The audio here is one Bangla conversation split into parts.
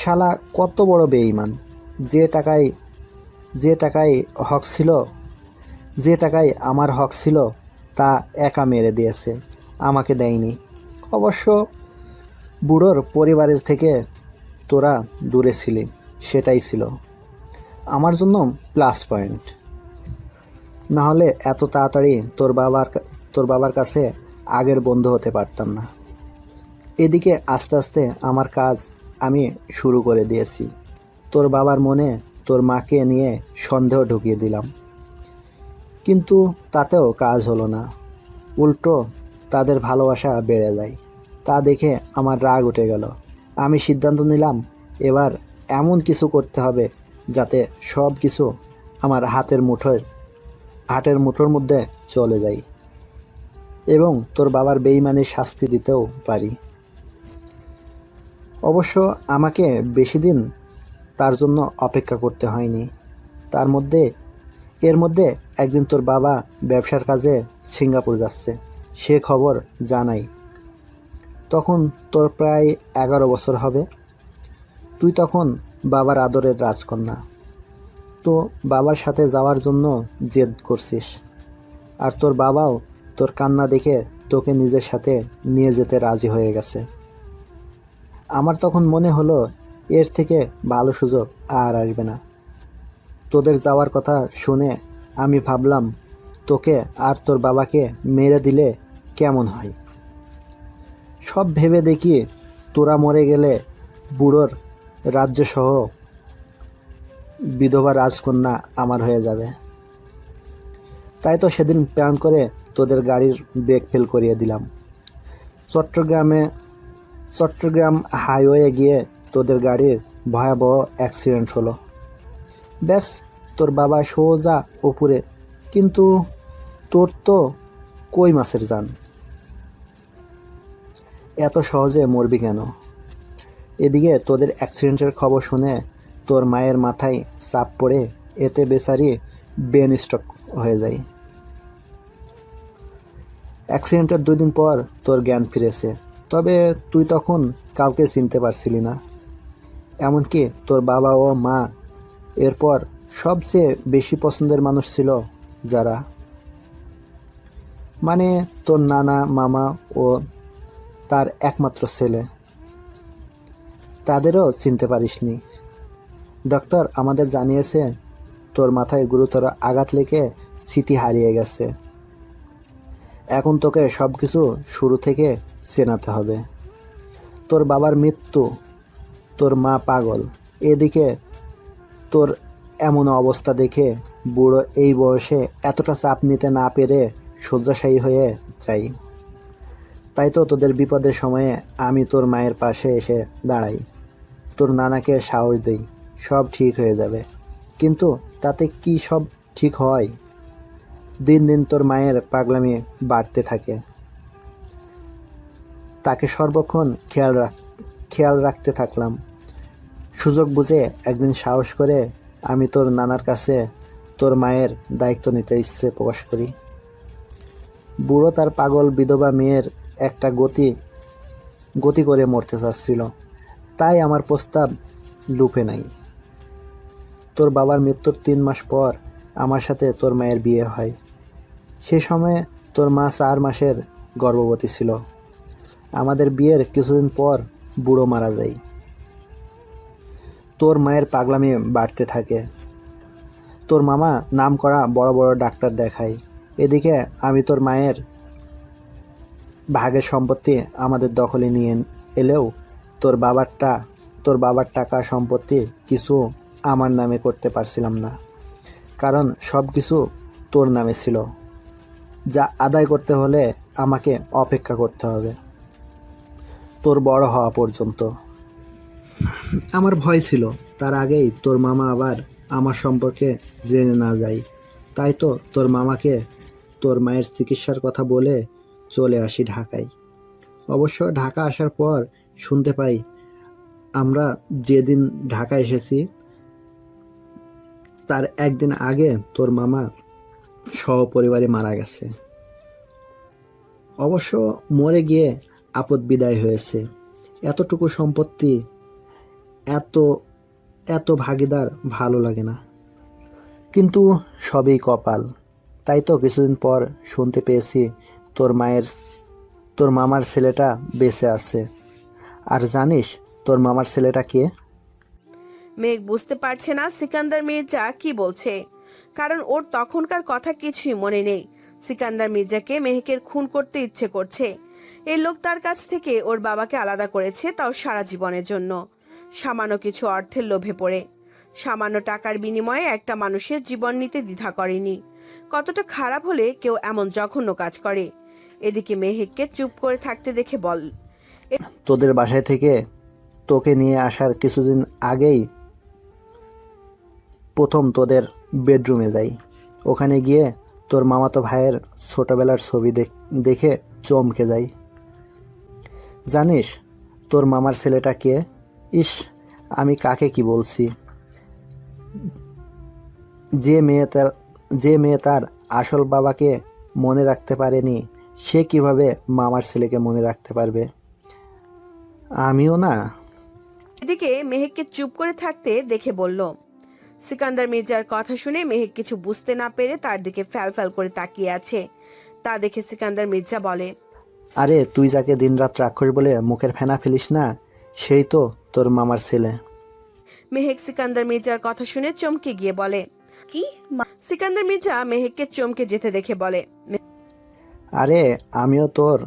শালা কত বড় বেঈমান। যে টাকায় যে টাকায় হক ছিল, যে টাকায় আমার হক ছিল, তা একা মেরে দিয়েছে, আমাকে দেয়নি। অবশ্য বুড়োর পরিবারের থেকে তোরা দূরে ছিলি, সেটাই ছিল। আমার জন্য প্লাস পয়েন্ট না হলে এত তাড়াতাড়ি তোর বাবার তোর বাবার কাছে আগের বন্ধু হতে পারতাম না। এদিকে আস্তে আস্তে আমার কাজ আমি শুরু করে দিয়েছি। তোর বাবার মনে তোর মাকে নিয়ে সন্দেহ ঢুকিয়ে দিলাম। কিন্তু তাতেও কাজ হলো না। উল্টো তাদের ভালোবাসা বেড়ে যায়। তা দেখে আমার রাগ উঠে গেল। আমি সিদ্ধান্ত নিলাম, এবার এমন কিছু করতে হবে যাতে সব কিছু আমার হাতের মুঠোর হাটের মুঠোর মধ্যে চলে যায়। এবং তোর বাবার বেইমানির শাস্তি দিতেও পারি। অবশ্য আমাকে বেশি দিন তার জন্য অপেক্ষা করতে হয়নি। তার মধ্যে, এর মধ্যে একদিন তোর বাবা ব্যবসার কাজে সিঙ্গাপুর যাচ্ছে। সে খবর জানাই। তখন তোর প্রায় এগারো বছর হবে। তুই তখন বাবার আদরের রাজকন্যা। তো বাবার সাথে যাওয়ার জন্য জেদ করছিস। আর তোর বাবাও তোর কান্না দেখে তোকে নিজের সাথে নিয়ে যেতে রাজি হয়ে গেছে। আমার তখন মনে হলো এর থেকে ভালো সুযোগ আর আসবে না। তোদের যাওয়ার কথা শুনে আমি ভাবলাম, তোকে আর তোর বাবাকে মেরে দিলে কেমন হয়? সব ভেবে দেখি তোরা মরে গেলে বুড়োর রাজ্যসহ বিধবা রাজকন্যা আমার হয়ে যাবে। তাই তো সেদিন প্ল্যান করে তোদের গাড়ির ব্রেক ফেল করিয়ে দিলাম। চট্টগ্রামে, চট্টগ্রাম হাইওয়ে গিয়ে তোদের গাড়ির ভয়াবহ অ্যাক্সিডেন্ট হলো। ব্যাস, তোর বাবা সোজা উপরে কিন্তু তোর তো কই মাছের যান এত সহজে মরবি কেন? এদিকে তোদের অ্যাক্সিডেন্টের খবর শুনে তোর মায়ের মাথায় চাপ পড়ে এতে বেচারি ব্রেন স্ট্রোক হয়ে যায়। অ্যাক্সিডেন্টের দুই দিন পর তোর জ্ঞান ফিরেছে। তবে তুই তখন কাউকে চিনতে পারছিলি না। এমনকি তোর বাবা ও মা এরপর সবচেয়ে বেশি পছন্দের মানুষ ছিল যারা। মানে তোর নানা, মামা ও তার একমাত্র ছেলে। তাদেরও চিনতে পারিসনি। ডক্টর আমাদের জানিয়েছে, তোর মাথায় গুরুতর আঘাত লেগে স্মৃতি হারিয়ে গেছে। এখন তোকে সব কিছু শুরু থেকে চেনাতে হবে। তোর বাবার মৃত্যু, তোর মা পাগল, এদিকে তোর এমন অবস্থা দেখে বুড়ো এই বয়সে এতটা চাপ নিতে না পেরে শয্যাশায়ী হয়ে যাই। তাই তো তোদের বিপদের সময়ে আমি তোর মায়ের পাশে এসে দাঁড়াই। তোর নানাকে সাহস দেই, সব ঠিক হয়ে যাবে। কিন্তু তাতে কি সব ঠিক হয়? দিন দিন তোর মায়ের পাগলামি বাড়তে থাকে। তাকে সর্বক্ষণ খেয়াল রাখ, খেয়াল রাখতে থাকলাম। সুযোগ বুঝে একদিন সাহস করে আমি তোর নানার কাছে তোর মায়ের দায়িত্ব নিতে ইচ্ছে প্রকাশ করি। বুড়ো তার পাগল বিধবা মেয়ের একটা গতি গতি করে মরতে চাচ্ছিল। তাই আমার প্রস্তাব লুপে নাই। তোর বাবার মৃত্যুর তিন মাস পর আমার সাথে তোর মায়ের বিয়ে হয়। সে সময়ে তোর মা চার মাসের গর্ভবতী ছিল। আমাদের বিয়ের কিছুদিন পর বুড়ো মারা যায়। তোর মায়ের পাগলামি বাড়তে থাকে। তোর মামা নাম করা বড় বড় ডাক্তার দেখায়। এদিকে আমি তোর মায়ের ভাগের সম্পত্তি আমাদের দখলে নিয়ে এলেও তোর বাবারটা, তোর বাবার টাকা সম্পত্তি কিছু আমার নামে করতে পারছিলাম না। কারণ সব কিছু তোর নামে ছিল। যা আদায় করতে হলে আমাকে অপেক্ষা করতে হবে। তোর বড় হওয়া পর্যন্ত। আমার ভয় ছিল। তার আগেই তোর মামা আবার আমার সম্পর্কে জেনে না যাই তাই তো তোর মামাকে তোর মায়ের চিকিৎসার কথা বলে চলে আসি ঢাকায়। অবশ্য ঢাকা আসার পর শুনতে পাই, আমরা যেদিন ঢাকা এসেছি, তার একদিন আগে তোর মামা সহপরিবারে মারা গেছে। অবশ্য মরে গিয়ে আপদ বিদায় হয়েছে। এতটুকু সম্পত্তি, এত এত ভাগিদার ভালো লাগে না। কিন্তু সবই কপাল। তাই তো কিছুদিন পর শুনতে পেয়েছি তোর মায়ের, তোর মামার ছেলেটা বেঁচে আছে। আর জানিস তোর মামার ছেলেটা কে? মেঘ বুঝতে পারছে না সিকান্দার মির্জা কি বলছে। কারণ ওর তখনকার কথা কিছুই মনে নেই। সিকান্দার মির্জাকে মেহেকের খুন করতে ইচ্ছে করছে। এই লোক তার কাছ থেকে ওর বাবাকে আলাদা করেছে, তাও সারা জীবনের জন্য। সামান্য কিছু অর্থের লোভে পড়ে। সামান্য টাকার বিনিময়ে একটা মানুষের জীবন নিতে দ্বিধা করেনি। কতটা খারাপ হলে কেউ এমন জঘন্য কাজ করে। এদিকে মেহেককে চুপ করে থাকতে দেখে বল তোদের বাসায় থেকে তোকে নিয়ে আসার কিছুদিন আগেই প্রথম তোদের বেডরুমে যাই। ওখানে গিয়ে তোর মামাতো ভাইয়ের ছোটবেলার ছবি দেখ- চমকে যাই। জানিস, তোর মামার ছেলেটা কে? ইস, আমি কাকে কি বলছি? যে মেয়ে তার যে মেয়ে তার আসল বাবাকে মনে রাখতে পারেনি, সে কীভাবে মামার ছেলেকে মনে রাখতে পারবে? আমিও না। এদিকে মেহেককে চুপ করে থাকতে দেখে বলল সিকান্দার মির্জার কথা শুনে মেহেক কিছু বুঝতে না পেরে তার দিকে ফ্যাল ফ্যাল করে তাকিয়ে আছে। তা দেখে সিকান্দার মির্জা বলে আরে তুই যাকে দিনরাত রাক্ষস বলে মুখের ফেনা ফেলিস না সেই তো তোর মামার ছেলে। মেহেক সিকান্দার মির্জার কথা শুনে চমকে গিয়ে বলে কি? সিকান্দার মির্জা মেহেককে চমকে যেতে দেখে বলে আরে আমিও তোর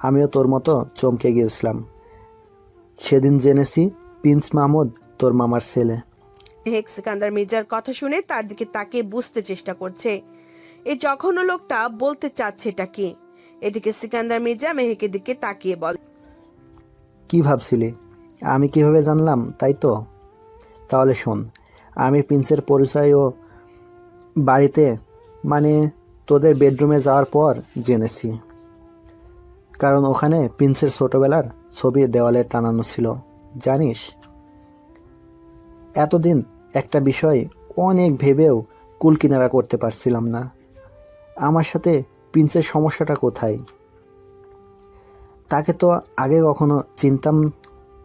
আমিও তোর মতো চমকে গিয়েছিলাম। সেদিন জেনেছি প্রিন্স মাহমুদ তোর মামার ছেলে। মেহেক সিকান্দার মির্জার কথা শুনে তার দিকে তাকিয়ে বুঝতে চেষ্টা করছে। এই জঘন্য লোকটা বলতে চাচ্ছে এটা কি? এদিকে সিকান্দার মির্জা মেহেকের দিকে তাকিয়ে বলে, কি ভাবছিলি? আমি কীভাবে জানলাম, তাই তো? তাহলে শোন, আমি প্রিন্সের পরিচয় ও বাড়িতে মানে তোদের বেডরুমে যাওয়ার পর জেনেছি। কারণ ওখানে প্রিন্সের ছোটবেলার ছবি দেওয়ালে টানানো ছিল, জানিস? এতদিন একটা বিষয় অনেক ভেবেও কুল কিনারা করতে পারছিলাম না। আমার সাথে প্রিন্সের সমস্যাটা কোথায়? তাকে তো আগে কখনো চিনতাম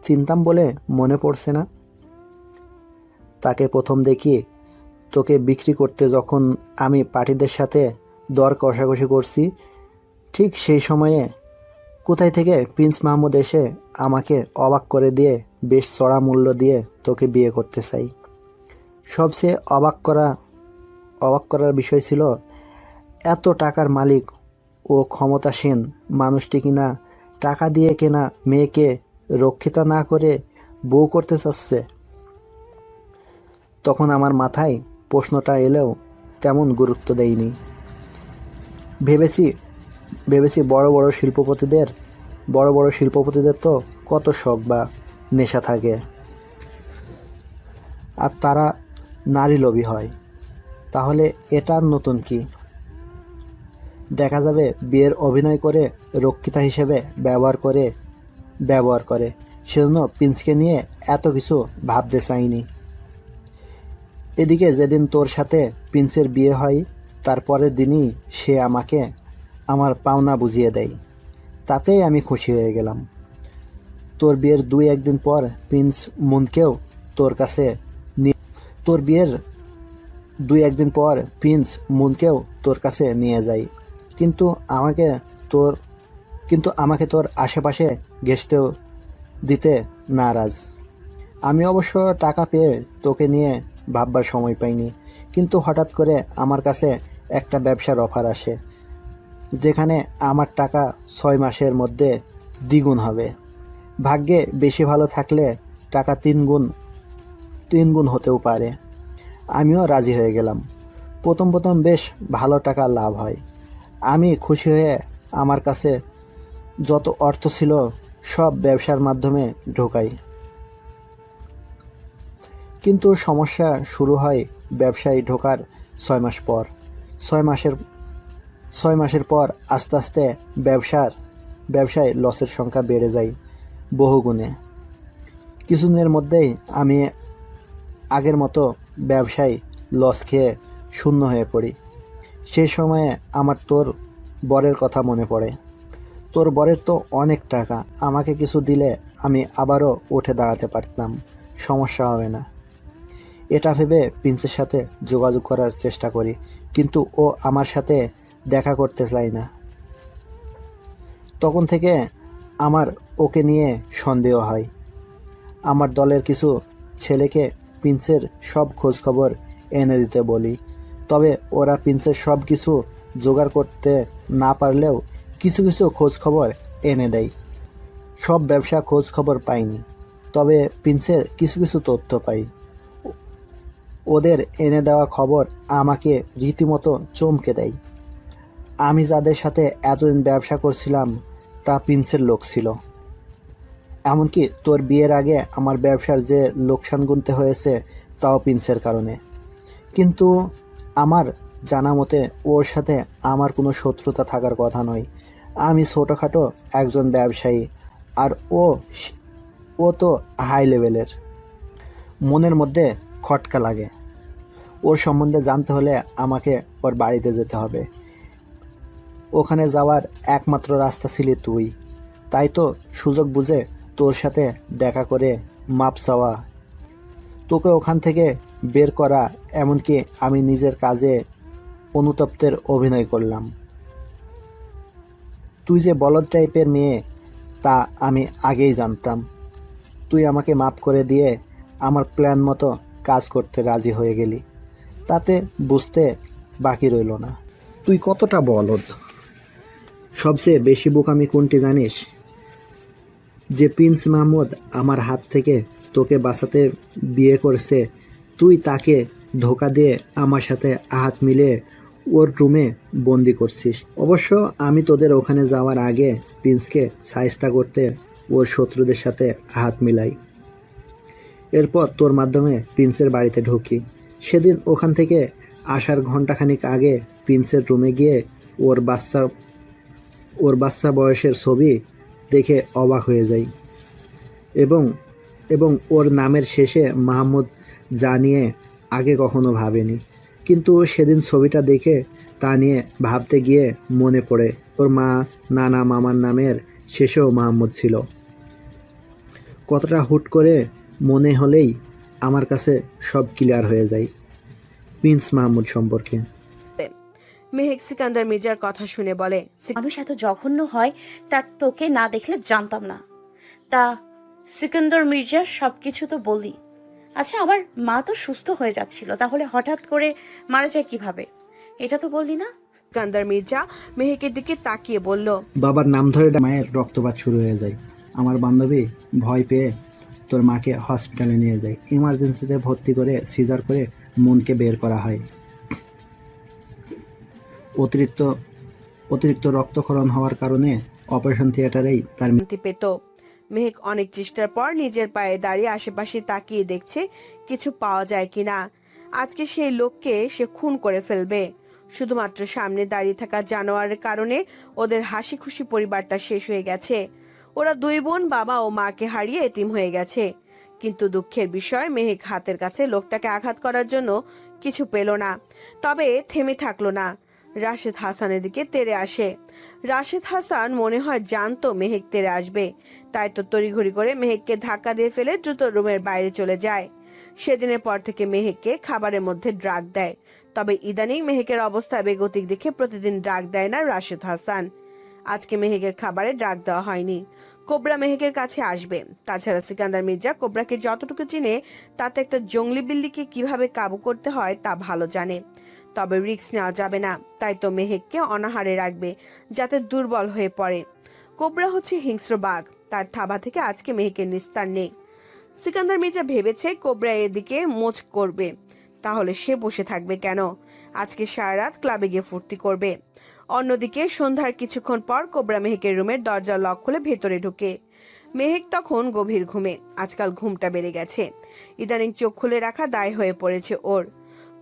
চিনতাম বলে মনে পড়ছে না। তাকে প্রথম দেখি তোকে বিক্রি করতে যখন আমি পার্টিদের সাথে দর কষাকষি করছি, ঠিক সেই সময়ে কোথায় থেকে প্রিন্স মাহমুদ এসে আমাকে অবাক করে দিয়ে বেশ চড়া মূল্য দিয়ে তোকে বিয়ে করতে চাই। সবচেয়ে অবাক করা, অবাক করার বিষয় ছিল, এত টাকার মালিক ও ক্ষমতাসীন মানুষটি কিনা টাকা দিয়ে কেনা মেয়েকে রক্ষিতা না করে বউ করতে চাচ্ছে। তখন আমার মাথায় প্রশ্নটা এলেও তেমন গুরুত্ব দেয়নি। ভেবেছি ভেবেছি বড় বড় শিল্পপতিদের, বড় বড় শিল্পপতিদের তো কত শখ বা নেশা থাকে। আর তারা নারী লোভী হয়। তাহলে এটার নতুন কি? দেখা যাবে বিয়ের অভিনয় করে রক্ষিতা হিসেবে ব্যবহার করে ব্যবহার করে। সেজন্য প্রিন্সকে নিয়ে এত কিছু ভাবতে চাইনি। এদিকে যেদিন তোর সাথে প্রিন্সের বিয়ে হয় তারপরের দিনই সে আমাকে আমার পাওনা বুঝিয়ে দেয়। তাতেই আমি খুশি হয়ে গেলাম। তোর বিয়ের দুই একদিন পর প্রিন্স মুনকেও তোর কাছে তোর বিয়ের দুই একদিন পর প্রিন্স মুনকেও তোর কাছে নিয়ে যাই কিন্তু আমাকে তোর কিন্তু আমাকে তোর আশেপাশে ঘেসতেও দিতে নারাজ। আমি অবশ্য টাকা পেয়ে তোকে নিয়ে ভাববার সময় পাইনি। কিন্তু হঠাৎ করে আমার কাছে একটা ব্যবসার অফার আসে, যেখানে আমার টাকা ছয় মাসের মধ্যে দ্বিগুণ হবে। ভাগ্যে বেশি ভালো থাকলে টাকা তিন গুণ তিন গুণ হতেও পারে। আমিও রাজি হয়ে গেলাম। প্রথম প্রথম বেশ ভালো টাকা লাভ হয়। আমি খুশি হয়ে আমার কাছে যত অর্থ ছিল সব ব্যবসার মাধ্যমে ঢোকাই। কিন্তু সমস্যা শুরু হয় ব্যবসায় ঢোকার ছয় মাস পর। ছয় মাসের ছয় মাসের পর আস্তে আস্তে ব্যবসার, ব্যবসায় লসের সংখ্যা বেড়ে যায় বহুগুণে। কিছুদিনের মধ্যেই আমি আগের মতো ব্যবসায় লস খেয়ে শূন্য হয়ে পড়ি। সেই সময়ে আমার তোর বরের কথা মনে পড়ে। তোর বরের তো অনেক টাকা, আমাকে কিছু দিলে আমি আবারও উঠে দাঁড়াতে পারতাম, সমস্যা হবে না। এটা ভেবে প্রিন্সের সাথে যোগাযোগ করার চেষ্টা করি, কিন্তু ও আমার সাথে দেখা করতে চায় না। তখন থেকে আমার ওকে নিয়ে সন্দেহ হয়। আমার দলের কিছু ছেলেকে প্রিন্সের সব খোঁজখবর এনে দিতে বলি। তবে ওরা প্রিন্সের সব কিছু জোগাড় করতে না পারলেও কিছু কিছু খোঁজখবর এনে দেয়। সব ব্যবসা খোঁজখবর পাইনি, তবে প্রিন্সের কিছু কিছু তথ্য পাই। ওদের এনে দেওয়া খবর আমাকে রীতিমতো চমকে দেয়। আমি যাদের সাথে এতদিন ব্যবসা করছিলাম, তা প্রিন্সের লোক ছিল। এমনকি তোর বিয়ের আগে আমার ব্যবসার যে লোকসান গুনতে হয়েছে, তাও প্রিন্সের কারণে। কিন্তু আমার জানা মতে, ওর সাথে আমার কোনো শত্রুতা থাকার কথা নয়। আমি ছোটোখাটো একজন ব্যবসায়ী, আর ও ও তো হাই লেভেলের মনের মধ্যে খটকা লাগে। ওর সম্বন্ধে জানতে হলে আমাকে ওর বাড়িতে যেতে হবে। ওখানে যাওয়ার একমাত্র রাস্তা ছিলি তুই। তাই তো সুযোগ বুঝে তোর সাথে দেখা করে মাপ চাওয়া। তোকে ওখান থেকে বের করা, এমনকি আমি নিজের কাজে অনুতপ্তের অভিনয় করলাম। তুই যে বলদ টাইপের মেয়ে, তা আমি আগেই জানতাম। তুই আমাকে মাপ করে দিয়ে আমার প্ল্যান মতো কাজ করতে রাজি হয়ে গেলি। তাতে বুঝতে বাকি রইল না। তুই কতটা বলদ? সবচেয়ে বেশি বোকামি কোনটি জানিস? যে প্রিন্স মাহমুদ আমার হাত থেকে তোকে বাঁচাতে বিয়ে করছে, তুই তাকে ধোকা দিয়ে আমার সাথে হাত মিলে ওর রুমে বন্দি করছিস। অবশ্য আমি তোদের ওখানে যাওয়ার আগে প্রিন্সকে সাইজটা করতে ওর শত্রুদের সাথে হাত মিলাই। এরপর তোর মাধ্যমে প্রিন্সের বাড়িতে ঢুকি। সেদিন ওখান থেকে আসার ঘন্টাখানিক আগে প্রিন্সের রুমে গিয়ে ওর বাচ্চা ওর বাচ্চা বয়সের ছবি দেখে অবাক হয়ে যাই। এবং এবং ওর নামের শেষে মাহমুদ যা নিয়ে আগে কখনো ভাবেনি। কিন্তু সেদিন ছবিটা দেখে তা নিয়ে ভাবতে গিয়ে মনে পড়ে, ওর মা, নানা মামার নামের শেষেও মাহমুদ ছিল। কতটা হুট করে মনে হলেই আমার কাছে সব ক্লিয়ার হয়ে যায়। প্রিন্স মাহমুদ সম্পর্কে। মেহেক সিকান্দার মির্জার কথা শুনে বলে মানুষ এত জঘন্য হয় তা তোকে না দেখলে জানতাম না। তা সিকান্দর মির্জা সবকিছু তো বলি। আচ্ছা আমার মা তো সুস্থ হয়ে যাচ্ছিল তাহলে হঠাৎ করে মারা যায় কীভাবে? এটা তো বললি না? সিকান্দার মির্জা মেহেকের দিকে তাকিয়ে বলল বাবার নাম ধরে মায়ের রক্তপাত শুরু হয়ে যায়। আমার বান্ধবী ভয় পেয়ে তোর মাকে হসপিটালে নিয়ে যায়। ইমার্জেন্সিতে ভর্তি করে সিজার করে মনকে বের করা হয়। অতিরিক্ত অতিরিক্ত রক্তক্ষরণ হওয়ার কারণে অপারেশন থিয়েটারেই তার শান্তি পেত। মেহেক অনেক চেষ্টার পর নিজের পায়ে দাঁড়িয়ে আশেপাশে তাকিয়ে দেখছে কিছু পাওয়া যায় কিনা। আজকে সেই লোককে সে খুন করে ফেলবে। শুধুমাত্র সামনে দাঁড়িয়ে থাকা জানোয়ারের কারণে ওদের হাসি খুশি পরিবারটা শেষ হয়ে গেছে। ওরা দুই বোন, বাবা ও মাকে হারিয়ে এতিম হয়ে গেছে। কিন্তু দুঃখের বিষয়, মেহেক হাতের কাছে লোকটাকে আঘাত করার জন্য কিছু পেল না। তবে থেমে থাকল না। রাশেদ হাসানের দিকে তেড়ে আসে। রাশেদ হাসান মনে হয় জানতো মেহেক তেড়ে আসবে। তাই তো তড়িঘড়ি করে মেহেককে ধাক্কা দিয়ে ফেলে দ্রুত রুমের বাইরে চলে যায়। সেদিনের পর থেকে মেহেককে খাবারের মধ্যে ড্রাগ দেয়। তবে ইদানিং মেহেকের অবস্থা বেগতিক দেখে প্রতিদিন ড্রাগ দেয় না রাশেদ হাসান। আজকে মেহেকের খাবারে ড্রাগ দেওয়া হয়নি। কোবরা মেহেকের কাছে আসবে। তাছাড়া সিকান্দার মির্জা কোবরাকে যতটুকু চিনে, তাতে একটা জঙ্গলি বিল্লিকে কীভাবে কাবু করতে হয় তা ভালো জানে। তবে রিস্ক নেওয়া যাবে না। তাই তো মেহেককে অনাহারে রাখবে, যাতে দুর্বল হয়ে পড়ে। কোবরা হচ্ছে হিংস্র বাঘ, তার থাবা থেকে আজকে মেহেকের নিস্তার নেই। সিকান্দার মির্জা ভেবেছে কোবরা এদিকে মোচ করবে, তাহলে সে বসে থাকবে কেন? আজকে সারা রাত ক্লাবে গিয়ে ফুর্তি করবে। অন্যদিকে সন্ধ্যার কিছুক্ষণ পর কোবরা মেহেকের রুমের দরজা লক খুলে ভেতরে ঢুকে। মেহেক তখন গভীর ঘুমে, আজকাল ঘুমটা বেড়ে গেছে। ইদানিং চোখ খুলে রাখা দায় হয়ে পড়েছে ওর।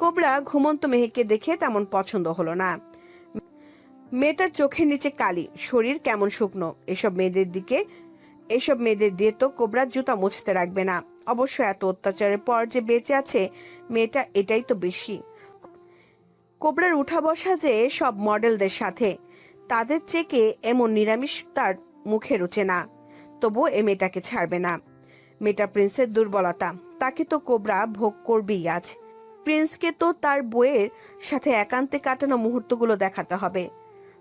কোবরা ঘুমন্ত মেহেকে দেখে তেমন পছন্দ হলো না। মেয়েটার চোখের নিচে কালি, শরীর কেমন শুকনো, এসব মেয়েদের দিকে, এসব মেয়েদের দিয়ে তো কোবরা জুতা মুছতে রাখবে না। অবশ্য এত অত্যাচারের পর যে বেঁচে আছে, মেয়েটা এটাই তো বেশি। কোবরার উঠা বসা যে সব মডেলদের সাথে, তাদের চেকে এমন নিরামিষ তার মুখে রুচে না। তবু এ মেয়েটাকে ছাড়বে না। মেয়েটা প্রিন্সের দুর্বলতা, তাকে তো কোবরা ভোগ করবেই আজ। প্রিন্সকে তো তার বইয়ের সাথে একান্তে কাটানো মুহূর্তগুলো দেখাতে হবে।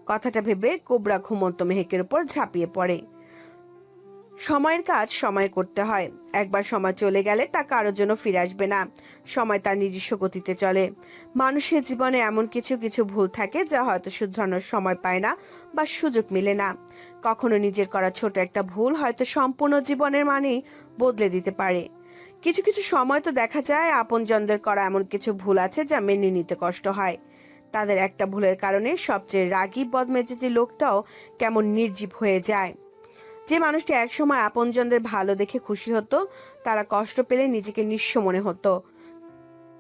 কথাটা ভেবে কোবরা ঘুমন্ত মেহেকের উপর ঝাঁপিয়ে পড়ে। সময়ের কাজ সময় করতে হয়। একবার সময় চলে গেলে তা কারোর জন্য ফিরে আসবে না। সময় তার নিজস্ব গতিতে চলে। মানুষের জীবনে এমন কিছু কিছু ভুল থাকে যা হয়তো শুধরানোর সময় পায় না বা সুযোগ মিলে না। কখনো নিজের করা ছোট একটা ভুল হয়তো সম্পূর্ণ জীবনের মানেই বদলে দিতে পারে। কিছু কিছু সময় তো দেখা যায় আপনজনদের করা এমন কিছু ভুল আছে যা মেনে নিতে কষ্ট হয়। তাদের একটা ভুলের কারণে সবচেয়ে রাগী বদমেজেজি লোকটাও কেমন নির্জীব হয়ে যায়। যে মানুষটি একসময় আপনজনদের ভালো দেখে খুশি হতো, তারা কষ্ট পেলে নিজেকে নিঃস্ব মনে হতো।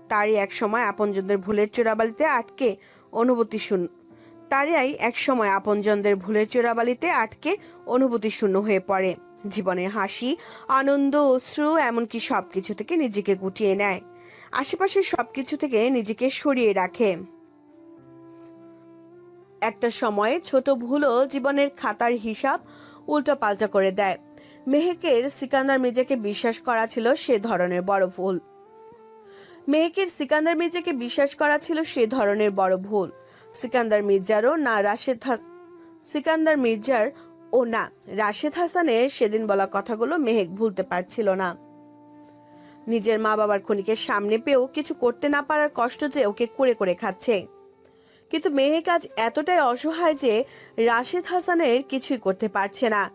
তারই এক সময় আপনজনদের ভুলের চোরাবালিতে আটকে অনুভূতি শূন্য। তারই এক সময় আপনজনদের ভুলের চোরাবালিতে আটকে অনুভূতি শূন্য হয়ে পড়ে। জীবনের হাসি, আনন্দ, অশ্রু, এমনকি সবকিছু থেকে নিজেকে গুটিয়ে নেয়। আশেপাশের সবকিছু থেকে নিজেকে সরিয়ে রাখে। একটা সময়ে ছোট ভুলও জীবনের খাতার হিসাব উল্টো পাল্টা করে দেয়। মেহেকের সিকান্দার মির্জাকে বিশ্বাস করা ছিল সে ধরনের বড় ভুল। মেহেকের সিকান্দার মির্জাকে বিশ্বাস করা ছিল সে ধরনের বড় ভুল। সিকান্দার মির্জারও না রাশেদ সিকান্দার মির্জার ও না, রাশেদ হাসানের সেদিন বলা কথাগুলো মেহেক ভুলতে পারছিল না। নিজের মা বাবার খুনিকে সামনে পেয়েও কিছু করতে না পারার কষ্ট যে ওকে করে করে খাচ্ছে। কিন্তু মেহেক আজ এতটাই অসহায় যে রাশেদ হাসানের কিছুই করতে পারছে না।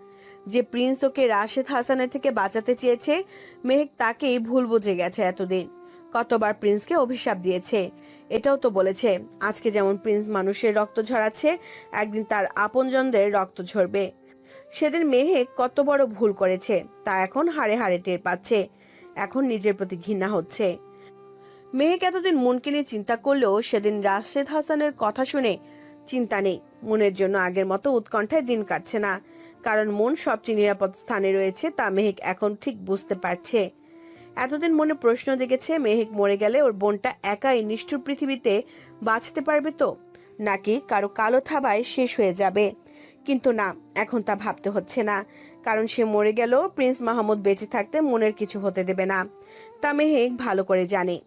যে প্রিন্স ওকে রাশেদ হাসানের থেকে বাঁচাতে চেয়েছে, মেহেক তাকেই ভুল বুঝে গেছে এতদিন। কতবার প্রিন্সকে অভিশাপ দিয়েছে, এটাও তো বলেছে, আজকে যেমন প্রিন্স মানুষের রক্ত ঝরাচ্ছে, একদিন তার আপনজনদের রক্ত ঝরবে। সেদিন মেহেক কত বড় ভুল করেছে, তা এখন হাড়ে হাড়ে টের পাচ্ছে। এখন নিজের প্রতি ঘৃণা হচ্ছে। মেহেক এতদিন মনকে নিয়ে চিন্তা করলেও সেদিন রাশেদ হাসানের কথা শুনে চিন্তা নেই। মনের জন্য আগের মতো উৎকণ্ঠায় দিন কাটছে না। কারণ মন সবচেয়ে নিরাপদ স্থানে রয়েছে তা মেহেক এখন ঠিক বুঝতে পারছে। এতদিন মনে প্রশ্ন জেগেছে, মেহেক মরে গেলে ওর বোনটা একাই নিষ্ঠুর পৃথিবীতে বাঁচতে পারবে তো? নাকি কারও কালো থাবায় শেষ হয়ে যাবে? কিন্তু না, এখন তা ভাবতে হচ্ছে না। কারণ সে মরে গেলেও প্রিন্স মাহমুদ বেঁচে থাকতে মনের কিছু হতে দেবে না। তা মেহেক ভালো করে জানে।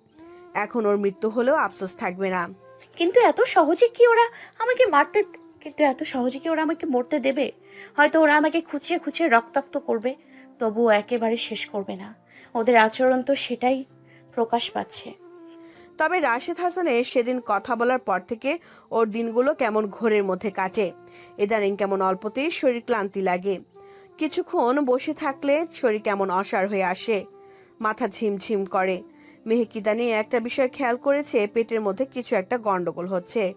এখন ওর মৃত্যু হলেও আফসোস থাকবে না। কিন্তু এত সহজে কি ওরা আমাকে মারতে, কিন্তু এত সহজে কি ওরা আমাকে মরতে দেবে? হয়তো ওরা আমাকে খুঁচিয়ে খুঁচিয়ে রক্তাক্ত করবে, তবুও একেবারে শেষ করবে না। ওদের আচরণ তো সেটাই প্রকাশ পাচ্ছে। তবে রাশেদ হাসানের সেদিন কথা বলার পর থেকে ওর দিনগুলো কেমন ঘোরের মধ্যে কাটে। ইদানিং কেমন অল্পতেই শরীর ক্লান্তি লাগে। কিছুক্ষণ বসে থাকলে শরীর কেমন অসার হয়ে আসে। মাথা ঝিমঝিম করে। মেহেকিদানি একটা বিষয় খেয়াল করেছে, পেটের মধ্যে কিছু একটা গন্ডগোল হচ্ছে।